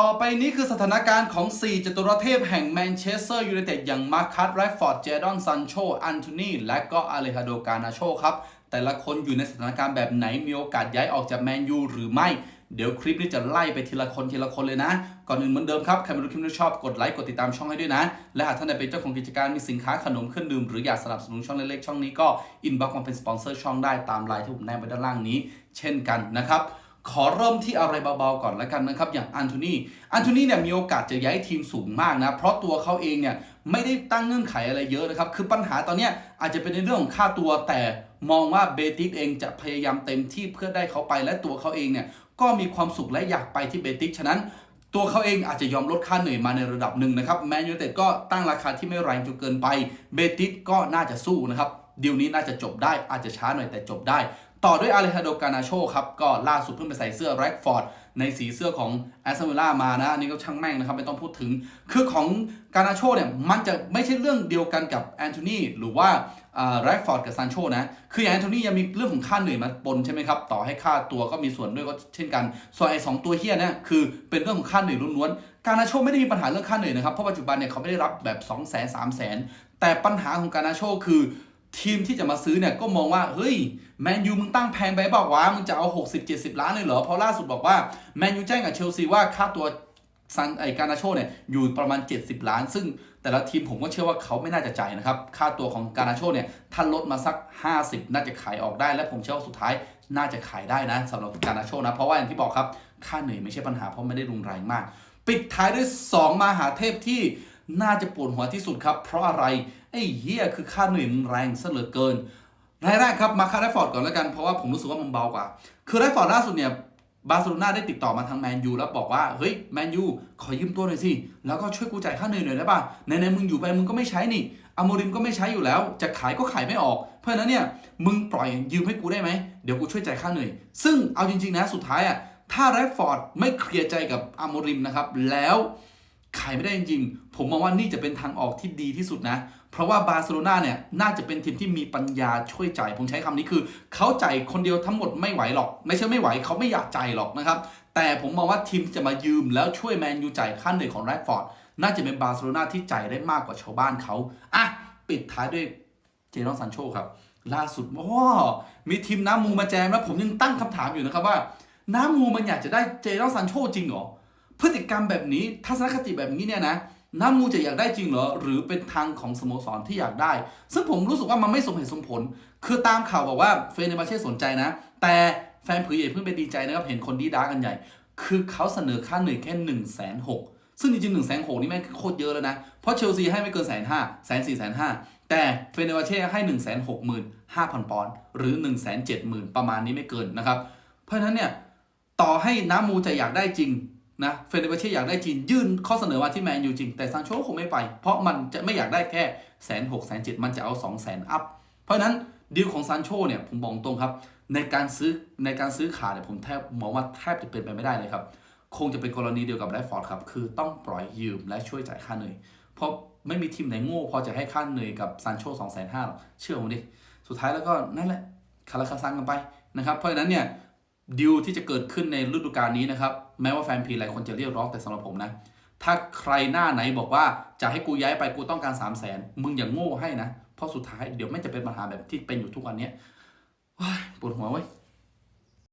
ต่อไปนี้คือสถานการณ์ของ 4จตุรเทพแห่งแมนเชสเตอร์ยูไนเต็ดอย่างมาร์คัสแรฟอร์ด เจดอนซันโช อันโทนี และก็อาเลฮาโดกานาโชครับ แต่ละคนอยู่ในสถานการณ์แบบไหน มีโอกาสย้ายออกจากแมนยูหรือไม่ เดี๋ยวคลิปนี้จะไล่ไปทีละคนทีละคนเลยนะ ก่อนอื่นเหมือนเดิมครับ ใครมาดูคลิปนี้ชอบกดไลค์กดติดตามช่องให้ด้วยนะ และหากท่านใดเป็นเจ้าของกิจการมีสินค้าขนมเครื่องดื่มหรืออยากสนับสนุนช่องเล็กๆช่องนี้ก็อินบ็อกมาเป็นสปอนเซอร์ช่องได้ตามไลน์ที่ผมแนบไว้ด้านล่างนี้ เช่นกันนะครับ ขอเริ่มที่อะไรเบาๆก่อนแล้วกันนะครับ อย่างอันโทนีอันโทนีเนี่ยมีโอกาสจะย้ายทีมสูงมากนะ เพราะตัวเขาเองเนี่ยไม่ได้ตั้งเงื่อนไขอะไรเยอะนะครับ คือปัญหาตอนนี้อาจจะเป็นในเรื่องของค่าตัวแต่มองว่าเบติสเองจะพยายามเต็มที่เพื่อได้เขาไปและตัวเขาเองเนี่ยก็มีความสุขและอยากไปที่เบติสฉะนั้นตัวเขาเองอาจจะยอมลดค่าเหนื่อยมาในระดับหนึ่งนะครับแมนยูเต็ดก็ตั้งราคาที่ไม่แรงจนเกินไป เบติสก็น่าจะสู้นะครับดีลนี้น่าจะจบได้อาจจะช้าหน่อยแต่จบได้ ต่อด้วยอาเลฮาโดกานาโชครับก็ล่าสุดเพิ่งไปใส่เสื้อแร็กฟอร์ดในสีเสื้อของแอสตันวิลล่ามานะอันนี้ก็ช่างแม่งนะครับไม่ต้องพูดถึง คือของกานาโชเนี่ยมันจะไม่ใช่เรื่องเดียวกันกับแอนโทนีหรือว่าแร็กฟอร์ดกับซานโชนะ คืออย่างแอนโทนียังมีเรื่องของค่าเหนื่อยมาปนใช่ไหมครับ ต่อให้ค่าตัวก็มีส่วนด้วยก็เช่นกัน ส่วนไอ้สองตัวเฮียเนี่ยคือเป็นเรื่องของค่าเหนื่อยล้วนๆ กานาโชไม่ได้มีปัญหาเรื่องค่าเหนื่อยนะครับ เพราะปัจจุบันเนี่ยเขาไม่ได้รับแบบ 2 0 0 0 0 0 3 0 0 0 0 แต่ปัญหาของกานาโชคือ ทีมที่จะมาซื้อเนี่ยก็มองว่า เฮ้ยแมนยูมึงตั้งแพงไปบอกว่ามึงจะเอา 60 70 ล้านเลยเหรอ เพราะล่าสุดบอกว่าแมนยูแจ้งกับเชลซีว่าค่าตัวซันไอการนาโชเนี่ยอยู่ประมาณ 70 ล้าน ซึ่งแต่ละทีมผมก็เชื่อว่าเขาไม่น่าจะจ่ายนะครับ ค่าตัวของการนาโชเนี่ยถ้าลดมาสัก 50 น่าจะขายออกได้ และผมเชื่อว่าสุดท้ายน่าจะขายได้นะสำหรับการนาโชนะ เพราะว่าอย่างที่บอกครับ ค่าเหนื่อยไม่ใช่ปัญหาเพราะไม่ได้รุนแรงมาก ปิดท้ายด้วย 2 มหาเทพที่ น่าจะปวดหัวที่สุดครับ เพราะอะไร ไอ้เหี้ยคือค่าเหนื่อยมันแรงซะเหลือเกิน รายแรกครับมาคาร์ดฟอร์ดก่อนแล้วกัน เพราะว่าผมรู้สึกว่ามันเบากว่า คือไรฟอร์ดล่าสุดเนี่ยบาร์เซโลนาได้ติดต่อมาทางแมนยูแล้วบอกว่า เฮ้ย แมนยูขอยืมตัวหน่อยสิ แล้วก็ช่วยกูจ่ายค่าเหนื่อยหน่อยได้ป่ะในในๆมึงอยู่ไปมึงก็ไม่ใช้นี่อโมริมก็ไม่ใช้อยู่แล้ว จะขายก็ขายไม่ออก เพราะฉะนั้นเนี่ย มึงปล่อยยืมให้กูได้ไหม เดี๋ยวกูช่วยจ่ายค่าเหนื่อย ซึ่งเอาจริง ๆ นะสุดท้ายอะถ้าไรฟอร์ดไม่เคลียร์ใจกับอโมริมนะครับแล้ว ขายไม่ได้จริงๆ ผมมองว่านี่จะเป็นทางออกที่ดีที่สุดนะ เพราะว่าบาร์เซโลนาเนี่ยน่าจะเป็นทีมที่มีปัญญาช่วยจ่าย ผมใช้คำนี้คือ เขาจ่ายคนเดียวทั้งหมดไม่ไหวหรอก ไม่ใช่ไม่ไหวเขาไม่อยากจ่ายหรอกนะครับ แต่ผมมองว่าทีมที่จะมายืมแล้วช่วยแมนยูจ่ายค่าเหนื่อยของแรดฟอร์ดน่าจะเป็นบาร์เซโลนาที่จ่ายได้มากกว่าชาวบ้านเขาอะปิดท้ายด้วยเจดอนซันโชครับ ล่าสุดว้ามีทีมน้ำมูมาแจมแล้วผมยังตั้งคำถามอยู่นะครับว่า น้ำมูมันอยากจะได้เจดอนซันโชจริงเหรอ พฤติกรรมแบบนี้ทัศนคติแบบนี้เนี่ยนะน้ำมูจะอยากได้จริงเหรอ หรือเป็นทางของสโมสรที่อยากได้ ซึ่งผมรู้สึกว่ามันไม่สมเหตุสมผล คือตามข่าวบอกว่าเฟเนบาเช่สนใจนะ แต่แฟนผือใหญ่เพิ่งไปดีใจนะครับ เห็นคนดีด้ากันใหญ่ คือเขาเสนอค่าเหนื่อยแค่1นึ่งแสนหกซึ่งจริงๆหนึ่งแสนหกนี่แม่งโคตรเยอะแล้วนะ เพราะเชลซีให้ไม่เกินแสนห้าแสนสี่แสนห้าแต่เฟเนบาเช่ให้1นึ่งแสนหกหมื่นห้าพันปอนด์หรือ1นึ่งแสนเจ็ดหมื่นประมาณนี้ไม่เกินนะครับ เพราะฉะนั้นเนี่ยต่อให้น้ำมูจะอยากได้จริง นะเฟเนบเช่อยากได้จริงยื่นข้อเสนอมาที่แมนยูจริง แต่ซานโชคงไม่ไป เพราะมันจะไม่อยากได้แค่แสนหกแสนเจ็ดมันจะเอาสองแสนอัพ เพราะนั้นดีลของซานโชเนี่ยผมบอกตรงครับ ในการซื้อในการซื้อขายเนี่ยผมแทบมองว่าแทบจะเป็นไปไม่ได้เลยครับ คงจะเป็นกรณีเดียวกับแรฟอร์ดครับ คือต้องปล่อยยืมและช่วยจ่ายค่าเหนื่อยเพราะไม่มีทีมไหนโง่พอจะให้ค่าเหนื่อยกับซานโชสองแสนห้าเชื่อผมดิสุดท้ายแล้วก็นั่นแหละคาราคาซังกันไปนะครับเพราะฉะนั้นเนี่ย ดิวที่จะเกิดขึ้นในฤดูกาลนี้นะครับ แม้ว่าแฟนพีหลายคนจะเรียกร้องแต่สำหรับผมนะ ถ้าใครหน้าไหนบอกว่าจะให้กูย้ายไปกูต้องการ3 0 0แสนมึงอย่างโง่ให้นะ เพราะสุดท้ายเดี๋ยวไม่จะเป็นปัญหาแบบที่เป็นอยู่ทุกวันนี้ปวดหัวเว้ย